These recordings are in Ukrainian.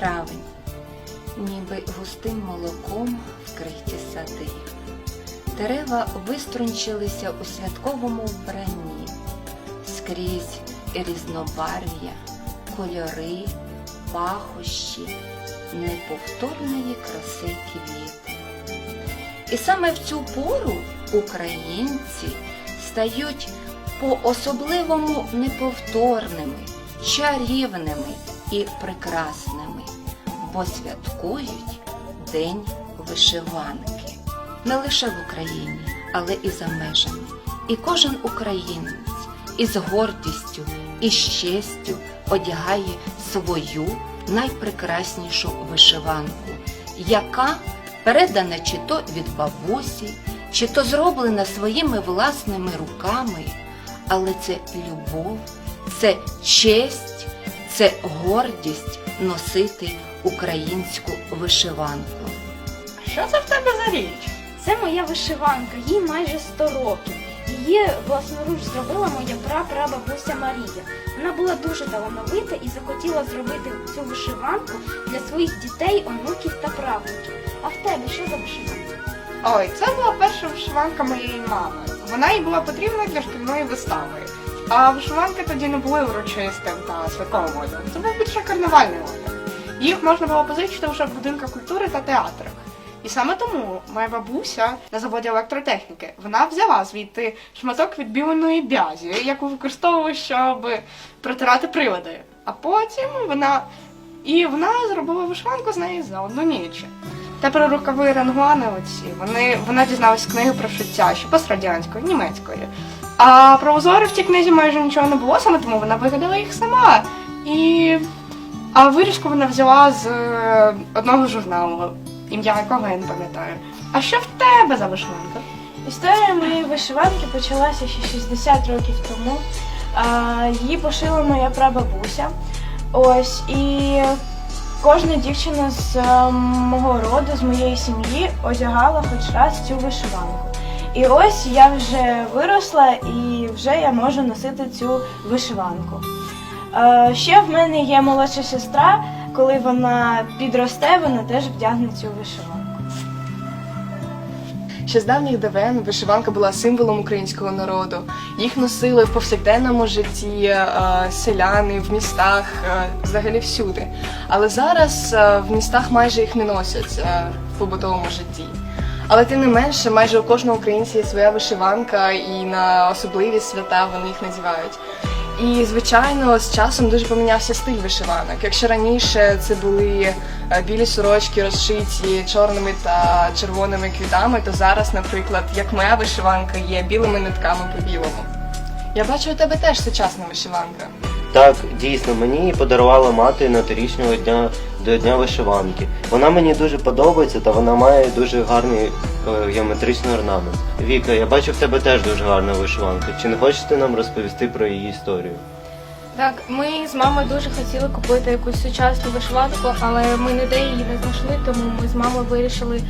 травень, ніби густим молоком вкриті сади. Дерева виструнчилися у святковому вбранні, скрізь різнобарв'я, кольори, пахощі, неповторної краси квіти. І саме в цю пору українці стають по-особливому неповторними, чарівними і прекрасними, бо святкують День вишиванки. Не лише в Україні, але і за межами. І кожен українець із гордістю і з честю одягає свою найпрекраснішу вишиванку, яка передана чи то від бабусі, чи то зроблена своїми власними руками, але це любов, це честь, це гордість носити українську вишиванку. Що це в тебе за річ? Це моя вишиванка, їй майже 100 років. Її власноруч зробила моя прапрабабуся Марія. Вона була дуже талановита і захотіла зробити цю вишиванку для своїх дітей, онуків та правнуків. А в тебе що за вишиванка? Ой, це була перша вишиванка моєї мами. Вона їй була потрібна для шкільної вистави. А вишиванки тоді не були урочистим та святковим одягом. Це був більше карнавальний одяг. Їх можна було позичити вже в будинках культури та театрах. І саме тому моя бабуся на заводі електротехніки вона взяла звідти шматок відбіленої бязі, яку використовували, щоб протирати прилади. А потім вона і вона зробила вишиванку з неї за одну ніч. Тепер рукави рангуани оці, вони, вона дізналась з книги про шиття, ще пострадянської, німецької. А про узори в цій книзі майже нічого не було, саме тому вона вигадала їх сама. І... А вирізку вона взяла з е, одного журналу, ім'я якого я не пам'ятаю. А що в тебе за вишиванка? Історія моєї вишиванки почалася ще 60 років тому. Її пошила моя прабабуся. Ось і кожна дівчина з е, мого роду, з моєї сім'ї, одягала хоч раз цю вишиванку. І ось я вже виросла і вже я можу носити цю вишиванку. Е, Ще в мене є молодша сестра, коли вона підросте, вона теж вдягне цю вишиванку. Ще з давніх давен вишиванка була символом українського народу. Їх носили в повсякденному житті е, селяни в містах, е, взагалі всюди. Але зараз в містах майже їх не носять в побутовому житті. Але тим не менше, майже у кожного українця є своя вишиванка, і на особливі свята вони їх надівають. І звичайно, з часом дуже помінявся стиль вишиванок. Якщо раніше це були е, білі сорочки, розшиті чорними та червоними квітами, то зараз, наприклад, як моя вишиванка є білими нитками по білому. Я бачу, у тебе теж сучасна вишиванка. Так, дійсно, мені її подарувала мати на торічного дня до дня вишиванки. Вона мені дуже подобається та вона має дуже гарний е, геометричний орнамент. Віка, я бачу в тебе теж дуже гарна вишиванка. Чи не хочете нам розповісти про її історію? Так, ми з мамою дуже хотіли купити якусь сучасну вишиванку, але ми ніде її не знайшли, тому ми з мамою вирішили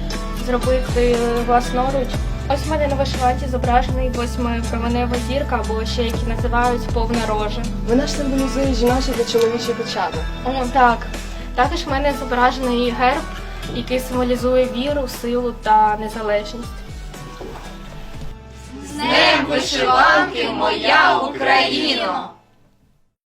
зробити власноруч. Ось в мене на вишиванці зображений восьмипроменева зірка, або ще які називають повна рожа. Вона ж символізує жіночі та чоловічі початок. О, так. Також в мене зображений герб, який символізує віру, силу та незалежність. З Днем вишиванки, моя Україно!